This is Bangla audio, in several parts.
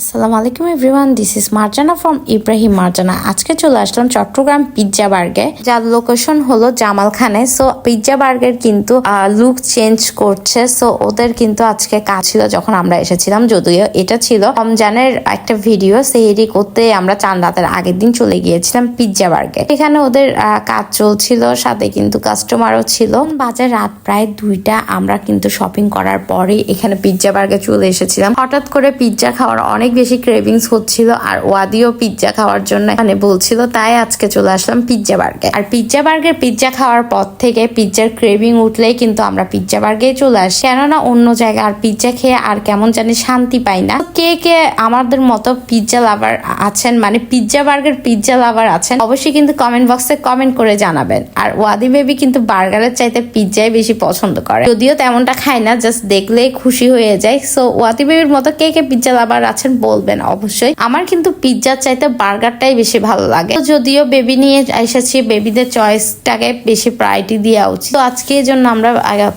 আসসালামু আলাইকুম everyone this is Marjana from Ibrahim Marjana আজকে চলে আসলাম চট্টগ্রাম পিৎজা বার্গে, যার লোকেশন হলো জামাল খানে। সো পিৎজা বার্গের কিন্তু লুক চেঞ্জ করছে। সো ওদের কিন্তু আজকে কাজ ছিল যখন আমরা এসেছিলাম, যদিও এটা ছিল রমজানের একটা ভিডিও সেই করতে আমরা চান রাতের আগের দিন চলে গিয়েছিলাম পিৎজা বার্গে। এখানে ওদের কাজ চলছিল, সাথে কিন্তু কাস্টমারও ছিল। বাজে রাত প্রায় দুইটা, আমরা কিন্তু শপিং করার পরে এখানে পিৎজা বার্গে চলে এসেছিলাম। হঠাৎ করে পিৎজা খাওয়ার অনেক বেশি ক্রেভিংস হচ্ছিল আর ওয়াদিও পিৎজা খাওয়ার জন্য মানে বলছিল, তাই আজকে চলে আসলাম পিৎজা বার্গে আর পিৎজা বার্গের পিৎজা খাওয়ার পর থেকে পিৎজার ক্রেভিং উঠলেই কিন্তু আমরা পিৎজা বার্গে চলে আসি। কেননা অন্য জায়গায় আর পিৎজা খেয়ে আর কেমন জানি শান্তি পাই না। কে কে আমাদের মতো পিৎজা লাভার আছেন মানে পিৎজা বার্গের পিৎজা লাভার আছেন, অবশ্যই কিন্তু কমেন্ট বক্সে কমেন্ট করে জানাবেন। আর ওয়াদি বেবি কিন্তু বার্গারের চাইতে পিৎজাই বেশি পছন্দ করে। যদিও তেমনটা খায় না জাস্ট দেখলেই খুশি হয়ে যায়। সো ওয়াদি বেবির মতো কে কে পিৎজা লাভার আছেন বলবেন অবশ্যই। আমার কিন্তু পিৎজার চাইতে বার্গারটাই বেশি ভালো লাগে। যদিও বেবি নিয়ে এসেছি বেবিদের চয়েসটাকে বেশি প্রায়োরিটি দেওয়া উচিত। তো আজকে এই জন্য আমরা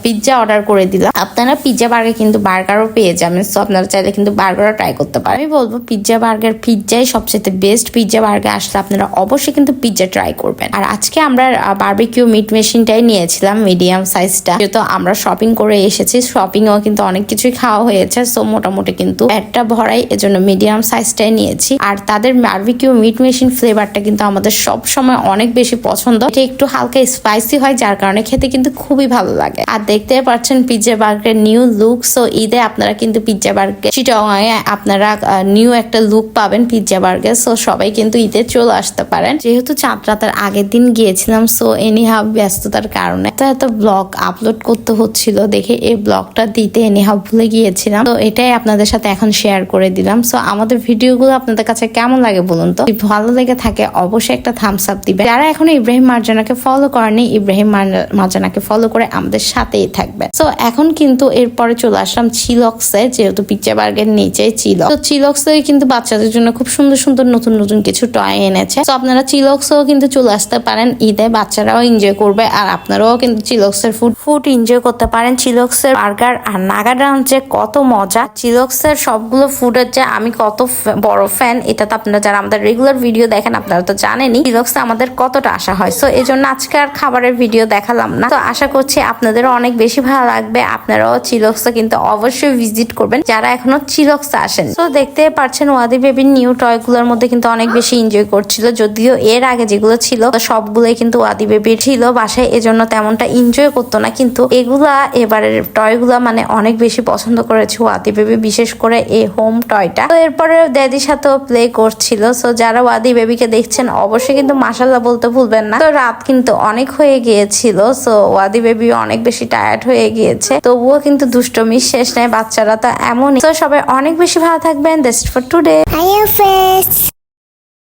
পিৎজা অর্ডার করে দিলাম। আপনারা পিৎজা বার্গার কিন্তু বার্গারও পেয়ে যাবেন। সো আপনারা চাইলে কিন্তু বার্গারও ট্রাই করতে পারেন। আমি বলব পিৎজা বার্গার পিৎজাই সবচেয়ে বেস্ট পিৎজা বার্গার আসলে আপনারা অবশ্যই কিন্তু পিৎজা ট্রাই করবেন। আর আজকে আমরা বার্বিকিউ মিট মেশিনটাই নিয়েছিলাম মিডিয়াম সাইজটা যেহেতু আমরা শপিং করে এসেছি শপিংও কিন্তু অনেক কিছুই খাওয়া হয়েছে। সো মোটামুটি কিন্তু একটা ভরাই এজন্য মিডিয়াম সাইজটাই নিয়েছি। আর তাদের বার্বিকিউ মিট মেশিন ফ্লেভারটা কিন্তু আমাদের সব সময় অনেক বেশি পছন্দ। এটা একটু হালকা স্পাইসি হয়, যার কারণে খেতে কিন্তু খুবই ভালো লাগে। আর দেখতে পাচ্ছেন পিৎজা বার্গের নিউ লুক সো ঈদে আপনারা কিন্তু পিৎজা বার্গে চিটংয়ে আপনারা নিউ একটা লুক পাবেন পিৎজা বার্গে সো সবাই কিন্তু ঈদে চলে আসতে পারেন। যেহেতু চাঁদ রাতের আগের দিন গিয়েছিলাম সো এনিহাও ব্যস্ততার কারণে তো এত ব্লগ আপলোড করতে হচ্ছিল দেখে এই ব্লগটা দিতে এনিহাও ভুলে গিয়েছিলাম। তো এটাই আপনাদের সাথে এখন শেয়ার করে দিলাম। সো আমাদের ভিডিওগুলো আপনাদের কাছে কেমন লাগে বলুন তো? ভালো লেগে থাকে, অবশ্যই একটা থামস আপ দিবেন। যারা এখনও ইব্রাহিম মার্জানাকে ফলো করেনি ইব্রাহিম মার্জানাকে ফলো করে আমাদের সাথেই থাকবে সো এখন কিন্তু এরপরে চলে আসলাম চিলক্সে, যেহেতু পিকচার বার্গের নিচে ছিল তো চিলক্সে কিন্তু বাচ্চাদের জন্য খুব সুন্দর সুন্দর নতুন নতুন কিছু টয় এনেছে। তো আপনারা চিলক্সেও কিন্তু চলে আসতে পারেন ঈদে, বাচ্চারাও এনজয় করবে, আর আপনারাও কিন্তু চিলক্সের ফুড ফুড এনজয় করতে পারেন। চিলক্সের বার্গার আর নাগাডান যে কত মজা। চিলক্সের সবগুলো ফুডের যে আমি কত বড় ফ্যান এটা তো আপনারা যারা আমাদের রেগুলার ভিডিও দেখেন, আপনারা তো জানেনই। চিলক্সে আমাদের কতটা আশা হয়। সো এই জন্য আজকে আর খাবারের ভিডিও দেখালাম না। তো আশা করছি আপনাদেরও অনেক বেশি ভালো লাগবে। আপনারাও চিলক্সে কিন্তু অবশ্যই ভিজিট করবেন। যারা এখনও চিলক্সে আসেন। তো দেখতে পাচ্ছেন ওয়াদি বেবির নিউ টয়গুলোর মধ্যে কিন্তু অনেক বেশি এনজয় করছিল। যদিও এর আগে যেগুলো ছিল সবগুলোই কিন্তু ওয়াদি বেবির ছিল। বাসায় এজন্য তেমনটা এনজয় করতো না। কিন্তু এগুলা, এবারের টয়গুলা মানে অনেক বেশি পছন্দ করেছে ওয়াদি বেবি বিশেষ করে এই হোম টয়টা তো এরপরে দাদির সাথেও প্লে করছিল। সো যারা ওয়াদি বেবিকে দেখছেন অবশ্যই কিন্তু মাসাল্লাহ বলতে ভুলবেন না। তো রাত কিন্তু অনেক হয়ে গিয়েছিল। সো ওয়াদি বেবি অনেক বেশি টায়ার্ড হয়ে গিয়েছে। তবুও কিন্তু দুষ্টমি শেষ নেই বাচ্চারা তো এমনই। তো সবাই অনেক বেশি ভালো থাকবেন। That's for today Hi, friends.